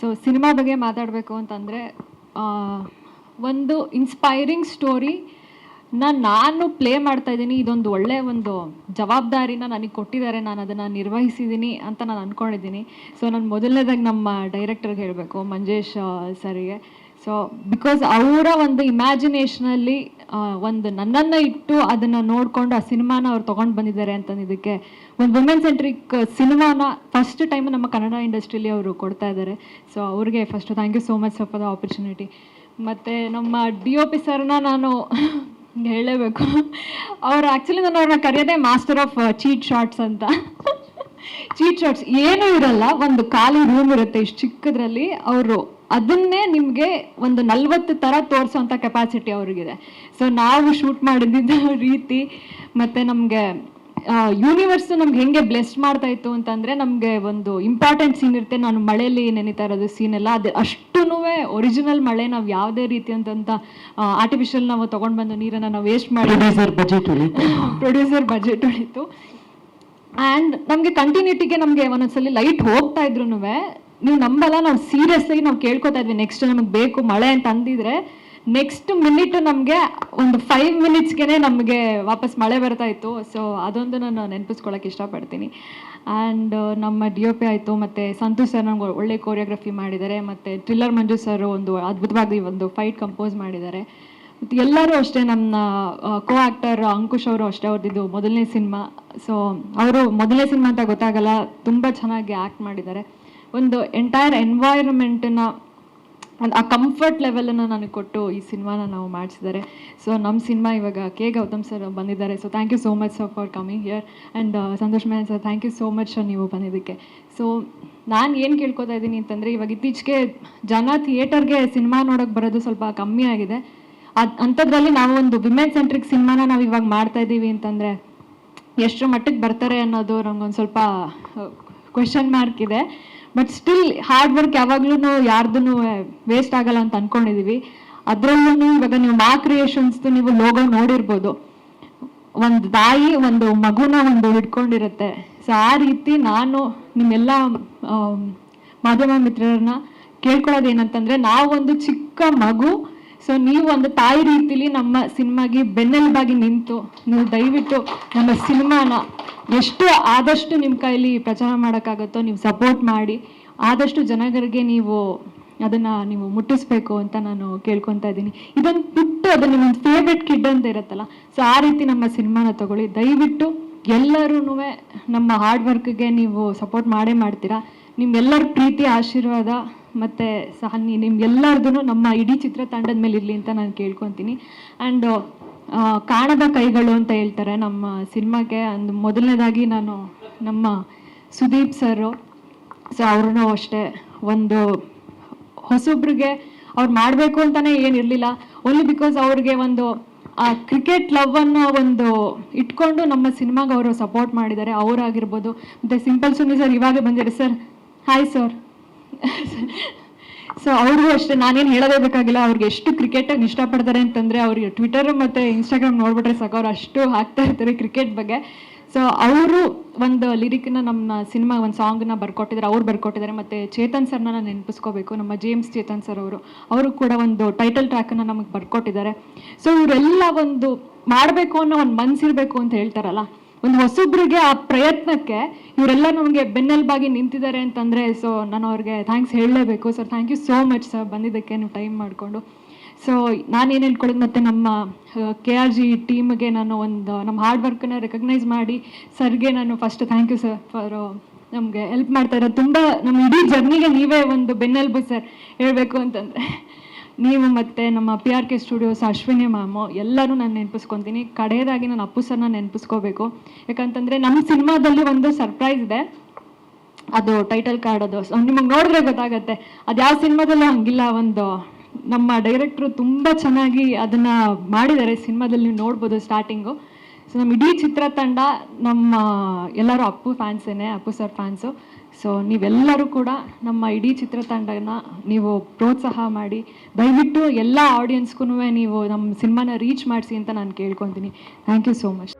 So cinema ಬಗ್ಗೆ ಮಾತಾಡಬೇಕು ಅಂತಂದರೆ ಒಂದು ಇನ್ಸ್ಪೈರಿಂಗ್ ಸ್ಟೋರಿ ನಾನು ಪ್ಲೇ ಮಾಡ್ತಾ ಇದ್ದೀನಿ. ಇದೊಂದು ಒಳ್ಳೆ ಒಂದು ಜವಾಬ್ದಾರಿನ ನನಗೆ ಕೊಟ್ಟಿದ್ದಾರೆ. ನಾನು ಅದನ್ನು ನಿರ್ವಹಿಸಿದ್ದೀನಿ ಅಂತ ನಾನು ಅಂದ್ಕೊಂಡಿದ್ದೀನಿ ಸೊ ನಾನು ಮೊದಲನೇದಾಗಿ ನಮ್ಮ ಡೈರೆಕ್ಟರ್ಗೆ ಹೇಳಬೇಕು, ಮಂಜೇಶ್ ಸರಿಗೆ. ಸೊ ಬಿಕಾಸ್ ಅವರ ಒಂದು ಇಮ್ಯಾಜಿನೇಷನಲ್ಲಿ ಒಂದು ನನ್ನನ್ನು ಇಟ್ಟು ಅದನ್ನು ನೋಡಿಕೊಂಡು ಆ ಸಿನಿಮಾನ ಅವ್ರು ತೊಗೊಂಡು ಬಂದಿದ್ದಾರೆ ಅಂತಂದಿದ್ದಕ್ಕೆ ಒಂದು ವುಮೆನ್ ಸೆಂಟ್ರಿಕ್ ಸಿನಿಮಾನ ಫಸ್ಟ್ ಟೈಮ್ ನಮ್ಮ ಕನ್ನಡ ಇಂಡಸ್ಟ್ರಿಲಿ ಅವರು ಕೊಡ್ತಾ ಇದ್ದಾರೆ. ಸೊ ಅವ್ರಿಗೆ first thank you so much for the opportunity ಮತ್ತು ನಮ್ಮ ಡಿ ಒ ಪಿ ಸರ್ನ ನಾನು ಹೇಳಲೇಬೇಕು ಅವರು ಆ್ಯಕ್ಚುಲಿ ನಾನು ಅವ್ರನ್ನ ಕರೆಯೋದೇ ಮಾಸ್ಟರ್ ಆಫ್ ಚೀಟ್ ಶಾರ್ಟ್ಸ್ ಅಂತ. ಚೀಟ್ ಶಾರ್ಟ್ಸ್ ಏನೂ ಇರಲ್ಲ, ಒಂದು ಖಾಲಿ ರೂಮ್ ಇರುತ್ತೆ ಇಷ್ಟು ಚಿಕ್ಕದ್ರಲ್ಲಿ, ಅವರು ಅದನ್ನೇ ನಿಮಗೆ ಒಂದು ನಲ್ವತ್ತು ಥರ ತೋರಿಸೋಂಥ ಕೆಪಾಸಿಟಿ ಅವ್ರಿಗಿದೆ. ಸೊ ನಾವು ಶೂಟ್ ಮಾಡಿದ್ದ ರೀತಿ ಮತ್ತು ನಮಗೆ ಯೂನಿವರ್ಸ್ ನಮ್ಗೆ ಹೆಂಗೆ ಬ್ಲೆಸ್ ಮಾಡ್ತಾ ಇತ್ತು ಅಂತಂದರೆ ನಮಗೆ ಒಂದು ಇಂಪಾರ್ಟೆಂಟ್ ಸೀನ್ ಇರುತ್ತೆ. ನಾನು ಮಳೆಯಲ್ಲಿ ನೆನೀತಾ ಇರೋದು ಸೀನ್ ಎಲ್ಲ. ಅದು ಅಷ್ಟೂ ಒರಿಜಿನಲ್ ಮಳೆ ನಾವು ಯಾವುದೇ ರೀತಿಯಾದಂಥ ಆರ್ಟಿಫಿಷಿಯಲ್ ನಾವು ತೊಗೊಂಡು ಬಂದು ನೀರನ್ನು ನಾವು ವೇಸ್ಟ್ ಮಾಡಿ ಪ್ರೊಡ್ಯೂಸರ್ ಬಜೆಟ್ ಉಳಿತು. ಪ್ರೊಡ್ಯೂಸರ್ ಬಜೆಟ್ ಉಳಿತು. ಆ್ಯಂಡ್ ನಮಗೆ ಕಂಟಿನ್ಯೂಟಿಗೆ ನಮಗೆ ಒಂದೊಂದ್ಸಲಿ ಲೈಟ್ ಹೋಗ್ತಾ ಇದ್ರು ನೀವು ನಂಬಲ್ಲ, ನಾವು ಸೀರಿಯಸ್ ಆಗಿ ನಾವು ಕೇಳ್ಕೊತಾ ಇದ್ವಿ. ನೆಕ್ಸ್ಟ್ ನಮಗೆ ಬೇಕು ಮಳೆ ಅಂತ ಅಂದಿದ್ರೆ ನೆಕ್ಸ್ಟ್ ಮಿನಿಟ್ ನಮಗೆ ಒಂದು ಫೈವ್ ಮಿನಿಟ್ಸ್ಗೆ ನಮಗೆ ವಾಪಸ್ ಮಳೆ ಬರ್ತಾ ಇತ್ತು. ಸೊ ಅದೊಂದು ನಾನು ನೆನಪಿಸ್ಕೊಳ್ಳೋಕೆ ಇಷ್ಟಪಡ್ತೀನಿ. ಆ್ಯಂಡ್ ನಮ್ಮ ಡಿ ಒ ಪಿ ಆಯಿತು, ಮತ್ತು ಸಂತೋಷ್ ಸರ್ ನಮ್ಗೆ ಒಳ್ಳೆ ಕೊರಿಯೋಗ್ರಫಿ ಮಾಡಿದ್ದಾರೆ, ಮತ್ತು ಥ್ರಿಲ್ಲರ್ ಮಂಜು ಸರ್ ಒಂದು ಅದ್ಭುತವಾಗಿ ಒಂದು ಫೈಟ್ ಕಂಪೋಸ್ ಮಾಡಿದ್ದಾರೆ. ಮತ್ತು ಎಲ್ಲರೂ ಅಷ್ಟೇ ನನ್ನ ಕೋ ಆ್ಯಕ್ಟರ್ ಅಂಕುಶ್ ಅವರು ಅಷ್ಟೇ ಅವ್ರದ್ದು ಮೊದಲನೇ ಸಿನಿಮಾ. ಸೊ ಅವರು ಮೊದಲನೇ ಸಿನಿಮಾ ಅಂತ ಗೊತ್ತಾಗಲ್ಲ, ತುಂಬ ಚೆನ್ನಾಗಿ ಆ್ಯಕ್ಟ್ ಮಾಡಿದ್ದಾರೆ. ಒಂದು ಎಂಟೈರ್ ಎನ್ವೈರನ್ಮೆಂಟನ್ನ ಒಂದು ಆ ಕಂಫರ್ಟ್ ಲೆವೆಲನ್ನು ನನಗೆ ಕೊಟ್ಟು ಈ ಸಿನಿಮಾನ ನಾವು ಮಾಡಿಸಿದ್ದಾರೆ. ಸೊ ನಮ್ಮ ಸಿನಿಮಾ ಇವಾಗ ಕೆ ಗೌತಮ್ ಸರ್ ಬಂದಿದ್ದಾರೆ. So thank you so much sir for coming here and Santhosh main sir thank you so much ನೀವು ಬಂದಿದ್ದಕ್ಕೆ. ಸೊ ನಾನು ಏನು ಕೇಳ್ಕೊತಾ ಇದ್ದೀನಿ ಅಂತಂದರೆ, ಇವಾಗ ಇತ್ತೀಚೆಗೆ ಜನ ಥಿಯೇಟರ್ಗೆ ಸಿನಿಮಾ ನೋಡೋಕೆ ಬರೋದು ಸ್ವಲ್ಪ ಕಮ್ಮಿ ಆಗಿದೆ. ಅದು ಅಂಥದ್ರಲ್ಲಿ ನಾವು ಒಂದು ವಿಮೆನ್ ಸೆಂಟ್ರಿಕ್ ಸಿನಿಮಾನ ನಾವು ಇವಾಗ ಮಾಡ್ತಾ ಇದ್ದೀವಿ ಅಂತಂದರೆ, ಎಷ್ಟರ ಮಟ್ಟಿಗೆ ಬರ್ತಾರೆ ಅನ್ನೋದು ನಂಗೊಂದು ಸ್ವಲ್ಪ ಕ್ವೆಶನ್ ಮಾರ್ಕ್ ಇದೆ. ಬಟ್ ಸ್ಟಿಲ್ ಹಾರ್ಡ್ ವರ್ಕ್ ಯಾವಾಗ್ಲೂ ಯಾರ್ದು ವೇಸ್ಟ್ ಆಗಲ್ಲ ಅಂತ ಅನ್ಕೊಂಡಿದೀವಿ. ಅದರಲ್ಲೂ ಇವಾಗ ನೀವು ಮಾ ಕ್ರಿಯೇಷನ್ಸ್ದು ನೀವು ಲೋಗೋ ನೋಡಿರ್ಬೋದು. ಒಂದು ತಾಯಿ, ಒಂದು ಮಗುನ ಒಂದು ಹಿಡ್ಕೊಂಡಿರುತ್ತೆ. ಸೊ ಆ ರೀತಿ ನಾನು ನಿಮ್ಮೆಲ್ಲ ಮಾಧ್ಯಮ ಮಿತ್ರರನ್ನ ಕೇಳ್ಕೊಳ್ಳೋದು ಏನಂತಂದ್ರೆ ನಾವು ಒಂದು ಚಿಕ್ಕ ಮಗು ಸೊ ನೀವು ಒಂದು ತಾಯಿ ರೀತಿಲಿ ನಮ್ಮ ಸಿನಿಮಾಗೆ ಬೆನ್ನೆಲುಬಾಗಿ ನಿಂತು, ನೀವು ದಯವಿಟ್ಟು ನಮ್ಮ ಸಿನಿಮಾನ ಎಷ್ಟು ಆದಷ್ಟು ನಿಮ್ಮ ಕೈಲಿ ಪ್ರಚಾರ ಮಾಡೋಕ್ಕಾಗತ್ತೋ ನೀವು ಸಪೋರ್ಟ್ ಮಾಡಿ, ಆದಷ್ಟು ಜನಗಳಿಗೆ ನೀವು ಅದನ್ನ ನೀವು ಮುಟ್ಟಿಸ್ಬೇಕು ಅಂತ ನಾನು ಕೇಳ್ಕೊತಾ ಇದ್ದೀನಿ. ಇದೊಂದು ಬಿಟ್ಟು ಅದು ನಿಮ್ಮ ಫೇವ್ರೆಟ್ ಕಿಡ್ ಅಂತ ಇರುತ್ತಲ್ಲ ಸೊ ಆ ರೀತಿ ನಮ್ಮ ಸಿನಿಮಾನ ತಗೊಳ್ಳಿ. ದಯವಿಟ್ಟು ಎಲ್ಲರೂ ನಮ್ಮ ಹಾರ್ಡ್ ವರ್ಕ್ಗೆ ನೀವು ಸಪೋರ್ಟ್ ಮಾಡೇ ಮಾಡ್ತೀರಾ. ನಿಮ್ಮೆಲ್ಲರ ಪ್ರೀತಿ, ಆಶೀರ್ವಾದ ಮತ್ತು ಸಹ ನಿಮ್ಗೆಲ್ಲರದೂ ನಮ್ಮ ಇಡೀ ಚಿತ್ರತಂಡದ ಮೇಲೆ ಇರಲಿ ಅಂತ ನಾನು ಕೇಳ್ಕೊತೀನಿ. ಆ್ಯಂಡ್ ಕಾಣದ ಕೈಗಳು ಅಂತ ಹೇಳ್ತಾರೆ ನಮ್ಮ ಸಿನಿಮಾಗೆ. ಅಂದ್ ಮೊದಲನೇದಾಗಿ ನಾನು ನಮ್ಮ ಸುದೀಪ್ ಸರು, ಸೊ ಅವ್ರೂ ಅಷ್ಟೇ ಒಂದು ಹೊಸೊಬ್ರಿಗೆ ಅವ್ರು ಮಾಡಬೇಕು ಅಂತಾನೆ ಏನಿರಲಿಲ್ಲ ಓನ್ಲಿ ಬಿಕಾಸ್ ಅವ್ರಿಗೆ ಒಂದು, ಆ ಕ್ರಿಕೆಟ್ ಲವ್ ಅನ್ನೋ ಒಂದು ಇಟ್ಕೊಂಡು ನಮ್ಮ ಸಿನಿಮಾಗೆ ಅವರು ಸಪೋರ್ಟ್ ಮಾಡಿದ್ದಾರೆ. ಅವರಾಗಿರ್ಬೋದು. ಮತ್ತು ಸಿಂಪಲ್ ಸುನಿ ಸರ್ ಇವಾಗ ಬಂದಿದ್ದಾರೆ. ಸರ್ ಹಾಯ್ ಸರ್ ಸೊ ಅವ್ರಿಗೂ ಅಷ್ಟೇ, ನಾನೇನು ಹೇಳೋದೇ ಬೇಕಾಗಿಲ್ಲ. ಅವ್ರಿಗೆ ಎಷ್ಟು ಕ್ರಿಕೆಟಾಗಿ ಇಷ್ಟಪಡ್ತಾರೆ ಅಂತಂದರೆ ಅವ್ರಿಗೆ ಟ್ವಿಟರ್ ಮತ್ತು ಇನ್ಸ್ಟಾಗ್ರಾಮ್ ನೋಡಿಬಿಟ್ರೆ ಸಾಕು. ಅವ್ರು ಅಷ್ಟು ಹಾಕ್ತಾ ಇರ್ತಾರೆ ಕ್ರಿಕೆಟ್ ಬಗ್ಗೆ. ಸೊ ಅವರು ಒಂದು ಲಿರಿಕ್ನ ನಮ್ಮ ಸಿನಿಮಾ ಒಂದು ಸಾಂಗ್ನ ಬರ್ಕೊಟ್ಟಿದ್ದಾರೆ ಅವ್ರು ಬರ್ಕೊಟ್ಟಿದ್ದಾರೆ. ಮತ್ತು ಚೇತನ್ ಸರ್ನ ನಾನು ನೆನಪಿಸ್ಕೋಬೇಕು. ನಮ್ಮ ಜೇಮ್ಸ್ ಚೇತನ್ ಸರ್ ಅವರು. ಅವರು ಕೂಡ ಒಂದು ಟೈಟಲ್ ಟ್ರ್ಯಾಕನ್ನು ನಮಗೆ ಬರ್ಕೊಟ್ಟಿದ್ದಾರೆ. ಸೊ ಇವರೆಲ್ಲ ಒಂದು ಮಾಡಬೇಕು ಅನ್ನೋ ಒಂದು ಮನಸ್ಸಿರಬೇಕು ಅಂತ ಹೇಳ್ತಾರಲ್ಲ. ಒಂದು ಹೊಸಬ್ರಿಗೆ ಆ ಪ್ರಯತ್ನಕ್ಕೆ ಇವರೆಲ್ಲ ನಮಗೆ ಬೆನ್ನೆಲುಬಾಗಿ ನಿಂತಿದ್ದಾರೆ ಅಂತಂದರೆ ಸೊ ನಾನು ಅವ್ರಿಗೆ ಥ್ಯಾಂಕ್ಸ್ ಹೇಳಲೇಬೇಕು. Sir thank you so much sir ಬಂದಿದ್ದಕ್ಕೆ ನೀವು ಟೈಮ್ ಮಾಡಿಕೊಂಡು. ಸೊ ನಾನೇನು ಹೇಳ್ಕೊಳ್ಳೋದು ಮತ್ತು ನಮ್ಮ ಕೆ ಆರ್ ಜಿ ಟೀಮ್ಗೆ ನಾನು ಒಂದು, ನಮ್ಮ ಹಾರ್ಡ್ ವರ್ಕನ್ನು ರೆಕಗ್ನೈಸ್ ಮಾಡಿ, ಸರ್ಗೆ ನಾನು first thank you sir for ನಮಗೆ ಹೆಲ್ಪ್ ಮಾಡ್ತಾ ಇರೋದು. ತುಂಬ ನಮ್ಮ ಇಡೀ ಜರ್ನಿಗೆ ನೀವೇ ಒಂದು ಬೆನ್ನೆಲುಬು ಸರ್ ಹೇಳಬೇಕು ಅಂತಂದರೆ. ನೀವು ಮತ್ತು ನಮ್ಮ P R K studios Ashwini ma'am ಎಲ್ಲರೂ ನಾನು ನೆನಪಿಸ್ಕೊತೀನಿ. ಕಡೆಯದಾಗಿ ನಾನು ಅಪ್ಪು ಸರ್ನ ನೆನಪಿಸ್ಕೋಬೇಕು. ಯಾಕಂತಂದರೆ ನಮ್ಮ ಸಿನಿಮಾದಲ್ಲಿ ಒಂದು ಸರ್ಪ್ರೈಸ್ ಇದೆ. ಅದು ಟೈಟಲ್ ಕಾರ್ಡ್ ಅದು. ನಿಮಗೆ ನೋಡಿದ್ರೆ ಗೊತ್ತಾಗತ್ತೆ. ಅದು ಯಾವ ಸಿನಿಮಾದಲ್ಲೂ ಹಂಗಿಲ್ಲ. ಒಂದು ನಮ್ಮ ಡೈರೆಕ್ಟ್ರು ತುಂಬ ಚೆನ್ನಾಗಿ ಅದನ್ನು ಮಾಡಿದ್ದಾರೆ. ಸಿನಿಮಾದಲ್ಲಿ ನೋಡ್ಬೋದು ಸ್ಟಾರ್ಟಿಂಗು ಸೊ ನಮ್ಮ ಇಡೀ ಚಿತ್ರತಂಡ ನಮ್ಮ ಎಲ್ಲರೂ ಅಪ್ಪು ಫ್ಯಾನ್ಸೇನೆ, ಅಪ್ಪು ಸರ್ ಫ್ಯಾನ್ಸು. ಸೊ ನೀವೆಲ್ಲರೂ ಕೂಡ ನಮ್ಮ ಇಡೀ ಚಿತ್ರತಂಡನ ನೀವು ಪ್ರೋತ್ಸಾಹ ಮಾಡಿ, ದಯವಿಟ್ಟು ಎಲ್ಲ ಆಡಿಯನ್ಸ್ಗೂ ನೀವು ನಮ್ಮ ಸಿನಿಮಾನ ರೀಚ್ ಮಾಡಿಸಿ ಅಂತ ನಾನು ಕೇಳ್ಕೊತೀನಿ. Thank you so much